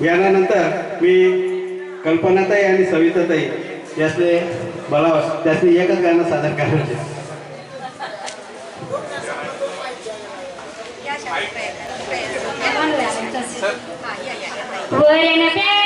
यानंतर मी कल्पनाताई आणि सविताताई यातले बलावस त्यातले एकच गाणं सादर करायचे वरण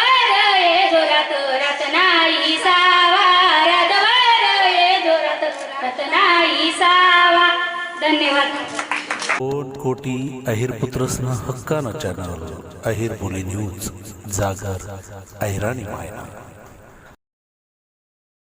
विसावा धन्यवाद. कोट कोटी अहिर पुत्रसना हक्काना चॅनल. अहिर बोली न्यूज जागर अहिराणी मायना.